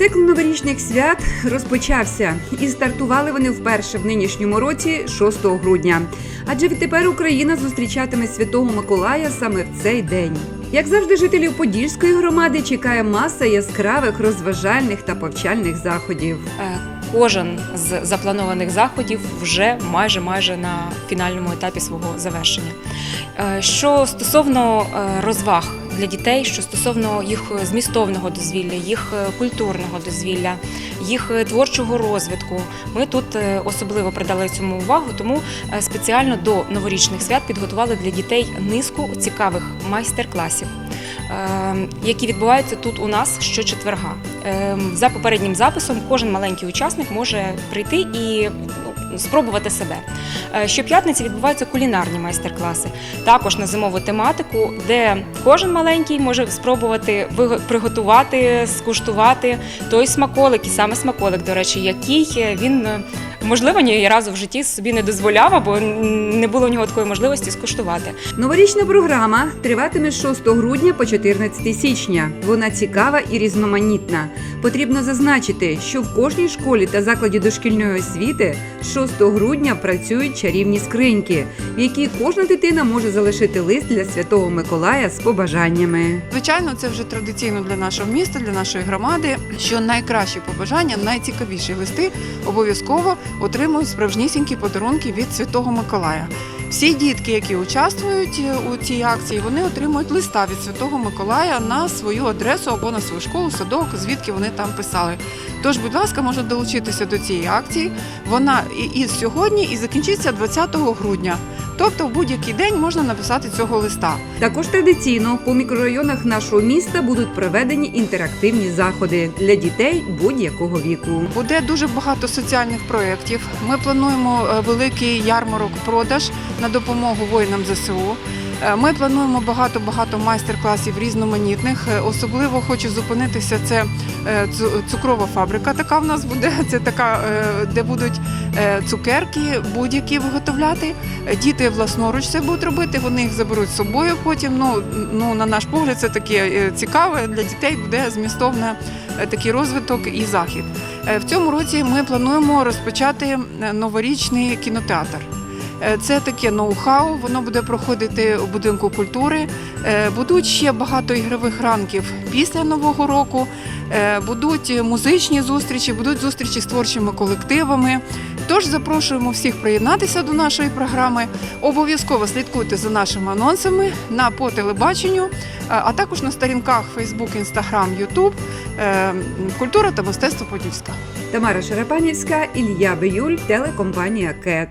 Цикл новорічних свят розпочався і стартували вони вперше в нинішньому році 6 грудня. Адже відтепер Україна зустрічатиме Святого Миколая саме в цей день. Як завжди, жителів Подільської громади чекає маса яскравих розважальних та повчальних заходів. Е, Кожен з запланованих заходів вже майже майже на фінальному етапі свого завершення. Е, Що стосовно е, розваг для дітей, що стосовно їх змістовного дозвілля, їх е, культурного дозвілля, їх е, творчого розвитку, ми тут е, особливо придали цьому увагу, тому е, спеціально до новорічних свят підготували для дітей низку цікавих майстер-класів. Е, Які відбуваються тут у нас щочетверга. Е, За попереднім записом кожен маленький учасник може прийти і ну, спробувати себе. Е, Щоп'ятниці відбуваються кулінарні майстер-класи, також на зимову тематику, де кожен маленький може спробувати приготувати, скуштувати той смаколик, і саме смаколик, до речі, який е, він можливо ні разу в житті собі не дозволяв, або не було в нього такої можливості скуштувати. Новорічна програма триватиме з 6 грудня по 14 січня. Вона цікава і різноманітна. Потрібно зазначити, що в кожній школі та закладі дошкільної освіти з 6 грудня працюють чарівні скриньки, в які кожна дитина може залишити лист для Святого Миколая з побажаннями. Звичайно, це вже традиційно для нашого міста, для нашої громади, що найкращі побажання, найцікавіші листи обов'язково отримують справжнісінькі подарунки від Святого Миколая. Всі дітки, які участвують е, у цій акції, вони отримують листа від Святого Миколая на свою адресу або на свою школу, садок, звідки вони там писали. Тож, будь ласка, можна долучитися до цієї акції. Вона і, і сьогодні, і закінчиться 20 грудня. Тобто, в будь-який день можна написати цього листа. Також традиційно по мікрорайонах нашого міста будуть проведені інтерактивні заходи для дітей будь-якого віку. Буде дуже багато соціальних проєктів. Ми плануємо е, великий ярмарок продаж на допомогу воїнам ЗСУ. Е, Ми плануємо багато багато майстер-класів різноманітних. Е, Особливо хочу зупинитися. Це е, цукрова фабрика. Така в нас буде. Це така, де будуть цукерки будь-які виготовляти. Діти власноруч це будуть робити. Вони їх заберуть з собою. Потім ну, ну на наш погляд, це таке цікаве для дітей. Буде змістовне такий розвиток і захід. В цьому році ми плануємо розпочати новорічний кінотеатр. Е, Це таке ноу-хау, воно буде проходити у будинку культури. Е, Будуть ще багато ігрових ранків після Нового року. Е, Будуть музичні зустрічі, будуть зустрічі з творчими колективами. Тож запрошуємо всіх приєднатися до нашої програми. Обов'язково слідкуйте за нашими анонсами на по телебаченню, а також на сторінках Facebook, Instagram, YouTube Культура та мистецтво Подільська. Тамара Шарапанівська, Ілля Биюль, телекомпанія КЕТ.